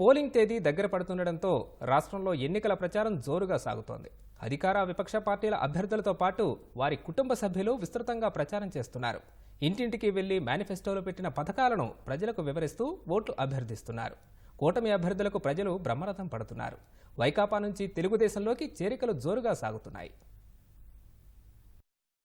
Polling తేదీ దగ్గర పడుతుండటంతో రాష్ట్రంలో ఎన్నికల ప్రచారం జోరుగా సాగుతోంది. అధికార విపక్ష పార్టీల అభ్యర్థులతో పాటు వారి కుటుంబ సభ్యులు విస్తృతంగా ప్రచారం చేస్తున్నారు. ఇంటింటికి వెళ్ళి మేనిఫెస్టోలో పెట్టిన పథకాలను ప్రజలకు వివరిస్తూ ఓట్లు అభ్యర్థిస్తున్నారు. కూటమి అభ్యర్థులకు ప్రజలు బ్రహ్మరథం పడుతున్నారు. వైకాపా నుంచి తెలుగుదేశంలోకి చేరికలు జోరుగా సాగుతున్నాయి.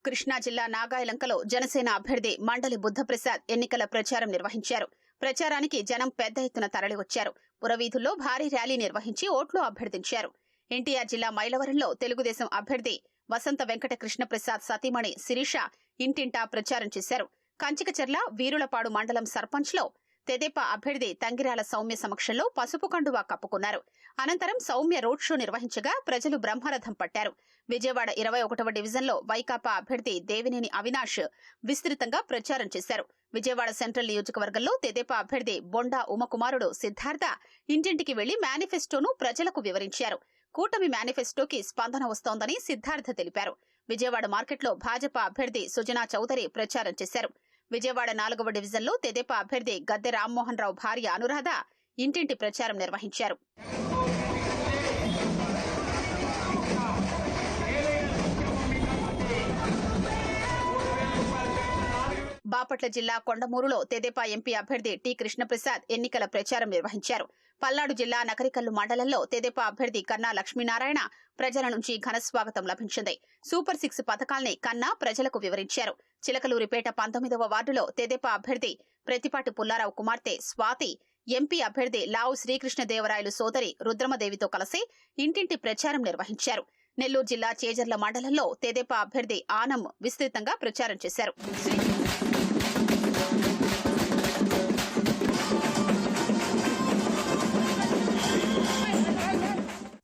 కృష్ణా జిల్లా నాగాయలంకలో జనసేన అభ్యర్థి మండలి బుద్ధప్రసాద్ ఎన్నికల ప్రచారం నిర్వహించారు. ప్రచారానికి జనం పెద్ద ఎత్తున తరలివచ్చారు. పురవీధుల్లో భారీ ర్యాలీ నిర్వహించి ఓట్లు అభ్యర్థించారు. ఎన్టీఆర్ జిల్లా మైలవరంలో తెలుగుదేశం అభ్యర్థి వసంత వెంకట కృష్ణప్రసాద్ సతీమణి శిరీష ఇంటింటా ప్రచారం చేశారు. కంచికచర్ల వీరులపాడు మండలం సర్పంచ్లో తెదేపా అభ్యర్థి తంగిరాల సౌమ్య సమక్షంలో పసుపు కండువా కప్పుకున్నారు. అనంతరం సౌమ్య రోడ్ షో నిర్వహించగా ప్రజలు బ్రహ్మరథం పట్టారు. విజయవాడ ఇరవై ఒకటవ డివిజన్లో వైకాపా అభ్యర్థి దేవినేని అవినాష్ విస్తృతంగా ప్రచారం చేశారు. విజయవాడ సెంట్రల్ నియోజకవర్గంలో తెదేపా అభ్యర్థి బొండా ఉమకుమారుడు సిద్ధార్థ ఇంటింటికి వెళ్ళి మేనిఫెస్టోను ప్రజలకు వివరించారు. కూటమి మేనిఫెస్టోకి స్పందన వస్తోందని సిద్ధార్థ తెలిపారు. విజయవాడ మార్కెట్లో భాజపా అభ్యర్థి సుజనా చౌదరి ప్రచారం చేశారు. విజయవాడ నాలుగవ డివిజన్లో తెదేపా అభ్యర్థి గద్దె రామ్మోహన్ రావు భార్య అనురాధ ఇంటింటి ప్రచారం నిర్వహించారు. బాపట్ల జిల్లా కొండమూరులో తెదేపా ఎంపీ అభ్యర్థి టి కృష్ణప్రసాద్ ఎన్నికల ప్రచారం నిర్వహించారు. పల్నాడు జిల్లా నకరికల్లు మండలంలో తెదేపా అభ్యర్థి కన్నా లక్ష్మీనారాయణ ప్రజల నుంచి ఘనస్వాగతం లభించింది. సూపర్ సిక్స్ పథకాల్ని కన్నా ప్రజలకు వివరించారు. చిలకలూరిపేట పంతొమ్మిదవ వార్డులో తెదేపా అభ్యర్థి ప్రతిపాటి పుల్లారావు కుమార్తె స్వాతి ఎంపీ అభ్యర్థి లావు శ్రీకృష్ణదేవరాయలు సోదరి రుద్రమదేవితో కలిసి ఇంటింటి ప్రచారం నిర్వహించారు. నెల్లూరు జిల్లా చేజర్ల మండలంలో తెదేపా అభ్యర్థి ఆనం విస్తృతంగా ప్రచారం చేశారు.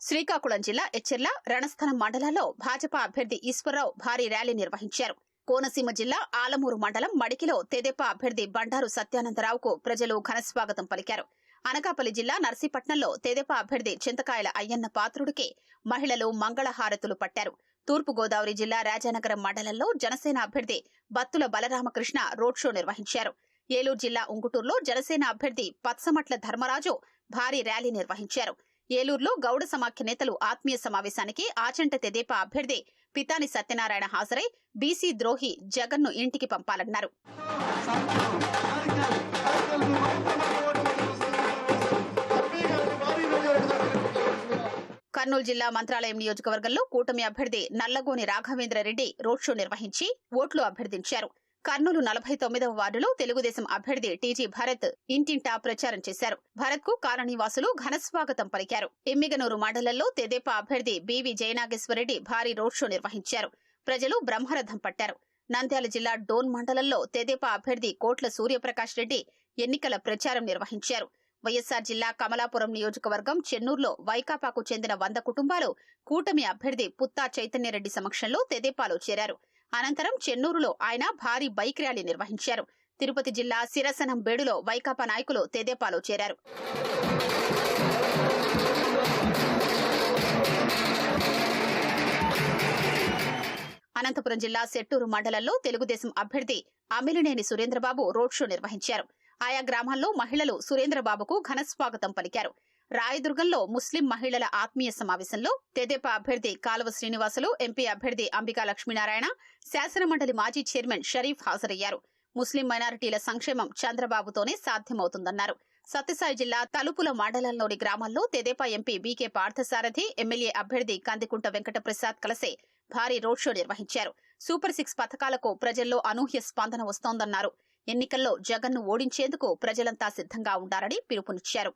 శ్రీకాకుళం జిల్లా ఎచ్చెర్ల రణస్థలం మండలాల్లో భాజపా అభ్యర్థి ఈశ్వరరావు భారీ ర్యాలీ నిర్వహించారు. కోనసీమ జిల్లా ఆలమూరు మండలం మడికిలో తెదేపా అభ్యర్థి బండారు సత్యానందరావుకు ప్రజలు ఘనస్వాగతం పలికారు. అనకాపల్లి జిల్లా నర్సీపట్నంలో తెదేపా అభ్యర్థి చింతకాయల అయ్యన్న పాత్రుడికి మహిళలు మంగళహారతులు పట్టారు. తూర్పుగోదావరి జిల్లా రాజానగరం మండలంలో జనసేన అభ్యర్థి బత్తుల బలరామకృష్ణ రోడ్ షో నిర్వహించారు. ఏలూరు జిల్లా ఉంగుటూరులో జనసేన అభ్యర్థి పత్సమట్ల ధర్మరాజు భారీ ర్యాలీ నిర్వహించారు. ఏలూరులో గౌడ సమాఖ్య నేతలు ఆత్మీయ సమావేశానికి ఆచంట తెదేపా అభ్యర్థి పితాని సత్యనారాయణ హాజరై బీసీ ద్రోహి జగన్ను ఇంటికి పంపాలన్నారు. కర్నూలు జిల్లా మంత్రాలయం నియోజకవర్గంలో కూటమి అభ్యర్థి నల్లగోని రాఘవేంద్ర రెడ్డి రోడ్ షో నిర్వహించి ఓట్లు అభ్యర్థించారు. కర్నూలు నలభై తొమ్మిదవ వార్డులో తెలుగుదేశం అభ్యర్థి టీజీ భరత్ ఇంటింటా ప్రచారం చేశారు. భరత్కు కాలనీవాసులు ఘనస్వాగతం పలికారు. ఎమ్మిగనూరు మండలంలో తెదేపా అభ్యర్థి బీవీ జయనాగేశ్వరరెడ్డి భారీ రోడ్ షో నిర్వహించారు. ప్రజలు బ్రహ్మరథం పట్టారు. నంద్యాల జిల్లా డోన్ మండలంలో తెదేపా అభ్యర్థి కోట్ల సూర్యప్రకాష్ రెడ్డి ఎన్నికల ప్రచారం నిర్వహించారు. వైఎస్సార్ జిల్లా కమలాపురం నియోజకవర్గం చెన్నూరులో వైకాపాకు చెందిన వంద కుటుంబాలు కూటమి అభ్యర్థి పుత్తా చైతన్యరెడ్డి సమక్షంలో తెదేపాలో చేరారు. అనంతరం చెన్నూరులో ఆయన భారీ బైక్ ర్యాలీ నిర్వహించారు. తిరుపతి జిల్లా సిరసనం బేడులో వైకాపా నాయకులు తెదేపాలో చేరారు. అనంతపురం జిల్లా సెట్టూరు మండలంలో తెలుగుదేశం అభ్యర్థి అమిలినేని సురేంద్రబాబు రోడ్ షో నిర్వహించారు. ఆయా గ్రామాల్లో మహిళలు సురేంద్రబాబుకు ఘన స్వాగతం పలికారు. రాయదుర్గంలో ముస్లిం మహిళల ఆత్మీయ సమావేశంలో తెదేపా అభ్యర్థి కాలువ శ్రీనివాసులు ఎంపీ అభ్యర్థి అంబికా లక్ష్మీనారాయణ శాసనమండలి మాజీ చైర్మన్ షరీఫ్ హాజరయ్యారు. ముస్లిం మైనారిటీల సంక్షేమం చంద్రబాబుతోనే సాధ్యమవుతుందన్నారు. సత్యసాయి జిల్లా తలుపుల మండలంలోని గ్రామాల్లో Tedepa MP B K Parthasarathi MLA అభ్యర్థి కందికుంట వెంకటప్రసాద్ కలిసి భారీ రోడ్ షో నిర్వహించారు. సూపర్ సిక్స్ పథకాలకు ప్రజల్లో అనూహ్య స్పందన వస్తోందన్నారు. ఎన్నికల్లో జగన్ను ఓడించేందుకు ప్రజలంతా సిద్ధంగా ఉండాలని పిలుపునిచ్చారు.